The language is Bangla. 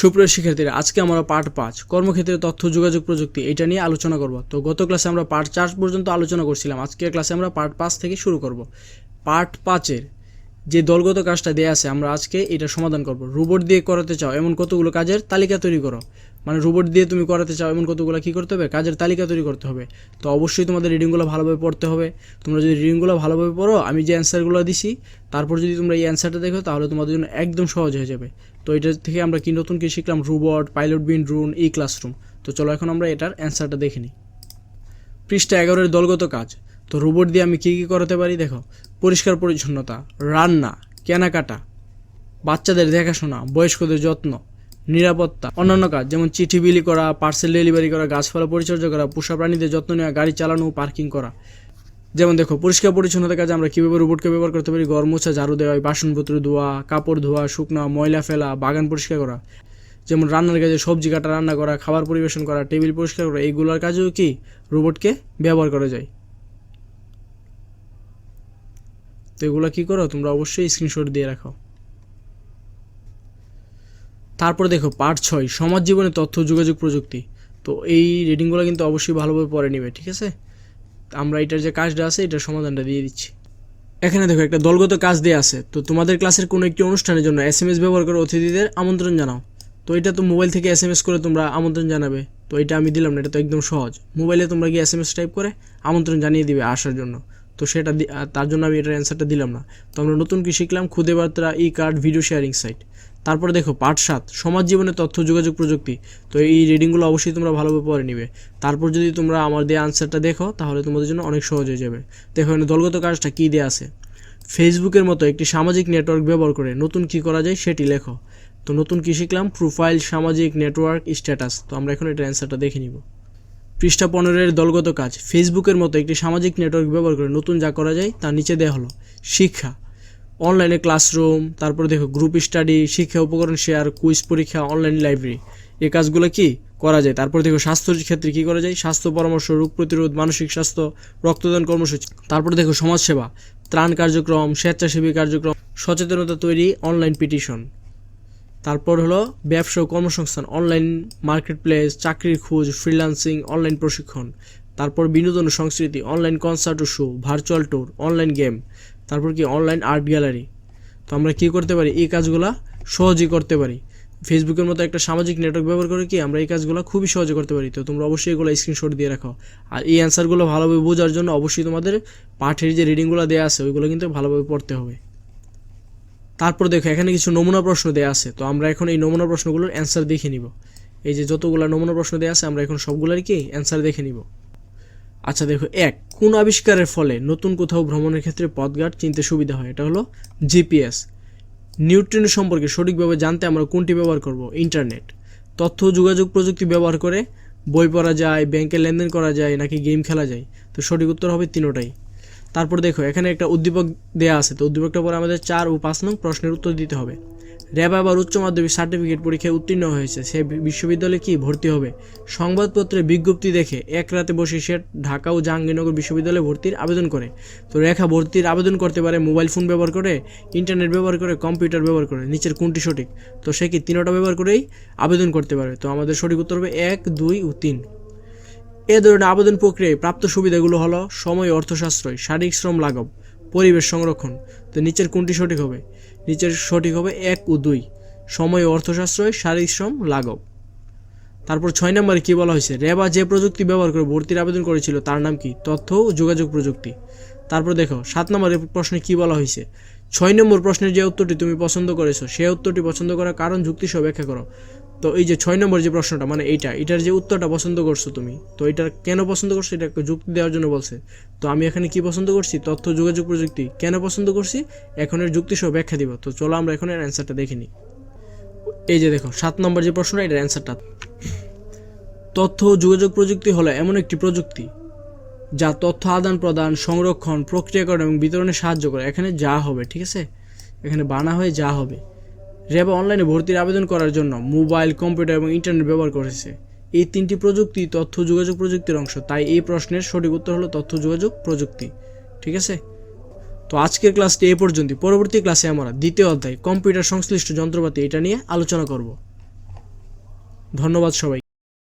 সুপ্রিয় শিক্ষার্থীরা, আজকে আমরা পার্ট পাঁচ, কর্মক্ষেত্রে তথ্য, যোগাযোগ প্রযুক্তি, এটা নিয়ে আলোচনা করব। তো গত ক্লাসে আমরা পার্ট চার পর্যন্ত আলোচনা করছিলাম। আজকের ক্লাসে আমরা পার্ট পাঁচ থেকে শুরু করব। পার্ট পাঁচের যে দলগত কাজটা দেয়া আছে, আমরা আজকে এটা সমাধান করব। রোবট দিয়ে করাতে চাও, এমন কতগুলো কাজের তালিকা তৈরি করো। মানে রোবট দিয়ে তুমি করাতে চাও, এমন কতগুলো কী করতে হবে? কাজের তালিকা তৈরি করতে হবে। তো অবশ্যই তোমাদের রিডিংগুলো ভালোভাবে পড়তে হবে। তোমরা যদি রিডিংগুলো ভালোভাবে পড়ো, আমি যে অ্যান্সারগুলো দিছি, তারপর যদি তোমরা এই অ্যান্সারটা দেখো, তাহলে তোমাদের জন্য একদম সহজ হয়ে যাবে। তো এটা থেকে আমরা কি নতুন কি শিখলাম? রোবট পাইলট বিন ড্রোন ই ক্লাসরুম তো চলো এখন আমরা এটার অ্যান্সারটা দেখে নিই। পৃষ্ঠা এগারোর দলগত কাজ। তো রোবট দিয়ে আমি কী কী করাতে পারি? দেখো, পরিষ্কার পরিচ্ছন্নতা, রান্না, কেনাকাটা, বাচ্চাদের দেখাশোনা, বয়স্কদের যত্ন নিরাপত্তা। অন্যান্য কাজ, যেমন চিঠি বিলি করা পার্সেল ডেলিভারি করা গাছপালা পরিচর্যা করা, পোষা প্রাণীদের যত্ন নেওয়া, গাড়ি চালানো পার্কিং করা। যেমন দেখো, পরিষ্কার পরিচ্ছন্নতার কাজে আমরা কীভাবে রোবটকে ব্যবহার করতে পারি? ঘর মোছা, ঝাড়ু দেওয়া বাসনপত্র ধোয়া, কাপড় ধোয়া, শুকনো, ময়লা ফেলা, বাগান পরিষ্কার করা। যেমন রান্নার কাজে সবজি কাটা, রান্না করা, খাবার পরিবেশন করা, টেবিল পরিষ্কার করা এইগুলোর কাজেও কি রোবটকে ব্যবহার করা যায়? তো এগুলো কী করো? তোমরা অবশ্যই স্ক্রিনশট দিয়ে রাখো। তারপর দেখো পার্ট ছয়, সমাজ জীবনে তথ্য, যোগাযোগ, প্রযুক্তি। তো এই রিডিংগুলো কিন্তু অবশ্যই ভালোভাবে পড়ে নেবে, ঠিক আছে? আমরা এটার যে কাজটা আছে, এটার সমাধানটা দিয়ে দিচ্ছি। এখানে দেখো, একটা দলগত কাজ দেওয়া আছে। তো তোমাদের ক্লাসের কোনো একটি অনুষ্ঠানের জন্য এস এম এস ব্যবহার করে অতিথিদের আমন্ত্রণ জানাও। তো এটা তো মোবাইল থেকে এস এম এস করে তোমরা আমন্ত্রণ জানাবে। তো এটা আমি দিলাম না, এটা তো একদম সহজ। মোবাইলে তোমরা গিয়ে এস এম এস টাইপ করে আমন্ত্রণ জানিয়ে দিবে আসার জন্য। তো সেটা তার জন্য আমি এটার অ্যান্সারটা দিলাম না। তো আমরা নতুন কি শিখলাম? খুদে বার্তা e card video sharing site তারপরে দেখো পাঠ সাত, সমাজ জীবনে তথ্য, যোগাযোগ প্রযুক্তি। তো এই রিডিংগুলো অবশ্যই তোমরা ভালোভাবে পড়ে নিবে। তারপর যদি তোমরা আমার দেওয়া আনসারটা দেখো, তাহলে তোমাদের জন্য অনেক সহজ হয়ে যাবে। দেখো, এখানে দলগত কাজটা কী দেওয়া আছে? ফেসবুকের মতো একটি সামাজিক নেটওয়ার্ক ব্যবহার করে নতুন কি করা যায় সেটি লেখো। তো নতুন কী শিখলাম? প্রোফাইল সামাজিক নেটওয়ার্ক স্ট্যাটাস তো আমরা এখন এটার অ্যান্সারটা দেখে নিব। পৃষ্ঠা পনেরোর দলগত কাজ। ফেসবুকের মতো একটি সামাজিক নেটওয়ার্ক ব্যবহার করে নতুন যা করা যায়, তার নিচে দেওয়া হলো, শিক্ষা। অনলাইনে ক্লাসরুম তারপরে দেখো গ্রুপ স্টাডি শিক্ষা উপকরণ শেয়ার কুইজ পরীক্ষা অনলাইন লাইব্রেরি এই কাজগুলো কি করা যায়? তারপর দেখো স্বাস্থ্যের ক্ষেত্রে কি করা যায়? স্বাস্থ্য পরামর্শ, রোগ প্রতিরোধ, মানসিক স্বাস্থ্য, রক্তদান কর্মসূচি। তারপর দেখো সমাজসেবা, ত্রাণ কার্যক্রম, স্বেচ্ছাসেবী কার্যক্রম, সচেতনতা তৈরি অনলাইন পিটিশন তারপর হলো ব্যবসা ও কর্মসংস্থান অনলাইন মার্কেট প্লেস চাকরির খোঁজ ফ্রিল্যান্সিং অনলাইন প্রশিক্ষণ। তারপর বিনোদন ও সংস্কৃতি অনলাইন কনসার্ট ও show virtual tour online game তারপর কি অনলাইন আর্ট গ্যালারি তো আমরা কি করতে পারি? এই কাজগুলা সহজেই করতে পারি। ফেসবুকের মতো একটা সামাজিক নেটওয়ার্ক ব্যবহার করে কি আমরা এই কাজগুলো খুবই সহজে করতে পারি। তো তোমরা অবশ্যই এগুলো স্ক্রিনশট দিয়ে রাখো। আর এই অ্যান্সারগুলো ভালোভাবে বোঝার জন্য অবশ্যই তোমাদের পাঠের যে রিডিংগুলো দেওয়া আছে, ওইগুলো কিন্তু ভালোভাবে পড়তে হবে। তারপর দেখো, এখানে কিছু নমুনা প্রশ্ন দেওয়া আছে। তো আমরা এখন এই নমুনা প্রশ্নগুলোর অ্যান্সার দেখে নিব। এই যে যতগুলো নমুনা প্রশ্ন দেওয়া আছে, আমরা এখন সবগুলোর কি অ্যান্সার দেখে নিব। আচ্ছা দেখো, এক, কোন আবিষ্কারের ফলে নতুন কোথাও ভ্রমণের ক্ষেত্রে পথঘাট চিনতে সুবিধা হয়? এটা হলো জিপিএস। নিউট্রিন সম্পর্কে সঠিকভাবে জানতে আমরা কোনটি ব্যবহার করব? ইন্টারনেট। তথ্য যোগাযোগ প্রযুক্তি ব্যবহার করে বই পড়া যায়, ব্যাংকে লেনদেন করা যায়, নাকি গেম খেলা যায়? তো সঠিক উত্তর হবে তিনোটাই। তারপর দেখো, এখানে একটা উদ্দীপক দেয়া আছে। তো উদ্দীপকটা পরে আমাদের চার ও পাঁচ নং প্রশ্নের উত্তর দিতে হবে। র্যাব আবার উচ্চ মাধ্যমিক সার্টিফিকেট পরীক্ষায় উত্তীর্ণ হয়েছে। সে বিশ্ববিদ্যালয়ে কি ভর্তি হবে? সংবাদপত্রে বিজ্ঞপ্তি দেখে এক রাতে বসে সে ঢাকা ও জাহাঙ্গীরনগর বিশ্ববিদ্যালয়ে ভর্তির আবেদন করে। তো রেখা, ভর্তির আবেদন করতে পারে মোবাইল ফোন ব্যবহার করে, ইন্টারনেট ব্যবহার করে, কম্পিউটার ব্যবহার করে, নিচের কোনটি সঠিক? তো সে কি তিনোটা ব্যবহার করেই আবেদন করতে পারে? তো আমাদের সঠিক উত্তর হবে এক, দুই ও তিন। এ ধরনের আবেদন প্রক্রিয়ায় প্রাপ্ত সুবিধাগুলো হলো সময় অর্থ সাশ্রয় শারীরিক শ্রম লাঘব পরিবেশ সংরক্ষণ। তো নিচের কোনটি সঠিক হবে? নিচের সঠিক হবে এক ও দুই। সময় অর্থশাস্ত্রয়, শারীরিক শ্রম লাঘব তারপর ছয় নম্বরে কী বলা হয়েছে? রেবা যে প্রযুক্তি ব্যবহার করে ভর্তির আবেদন করেছিল, তার নাম কি? তথ্য ও যোগাযোগ প্রযুক্তি। তারপর দেখো, সাত নম্বরের প্রশ্নে কী বলা হয়েছে? ছয় নম্বর প্রশ্নের যে উত্তরটি তুমি পছন্দ করেছ, সে উত্তরটি পছন্দ করার কারণ যুক্তিসহ ব্যাখ্যা করো। তো এই যে ছয় নম্বর যে প্রশ্নটা মানে এইটা, এটার যে উত্তরটা পছন্দ করছ তুমি, তো এটা কেন পছন্দ করছ, এটা যুক্তি দেওয়ার জন্য বলছে। তো আমি এখানে কি পছন্দ করছি? তথ্য, যোগাযোগ প্রযুক্তি। কেন পছন্দ করছি? এখন এর যুক্তি সহ ব্যাখ্যা দিব। তো চলো আমরা এখন এর অ্যান্সারটা দেখে নিই। এই যে দেখো, সাত নম্বর যে প্রশ্নটা, এটার অ্যান্সারটা। তথ্য যোগাযোগ প্রযুক্তি হলো এমন একটি প্রযুক্তি যা তথ্য আদান প্রদান, সংরক্ষণ, প্রক্রিয়াকরণ এবং বিতরণে সাহায্য করে। এখানে যা হবে, ঠিক আছে? এখানে বানা হয়ে যা হবে। রেবা অনলাইনে ভর্তির আবেদন করার জন্য মোবাইল কম্পিউটার এবং ইন্টারনেট ব্যবহার করেছে। এই তিনটি প্রযুক্তি তথ্য যোগাযোগ প্রযুক্তির অংশ। তাই এই প্রশ্নের সঠিক উত্তর হলো তথ্য যোগাযোগ প্রযুক্তি। ঠিক আছে? তো আজকের ক্লাসটি এ পর্যন্ত পরবর্তী ক্লাসে আমরা দ্বিতীয় অধ্যায় কম্পিউটার সংশ্লিষ্ট যন্ত্রপাতি এটা নিয়ে আলোচনা করব। ধন্যবাদ সবাই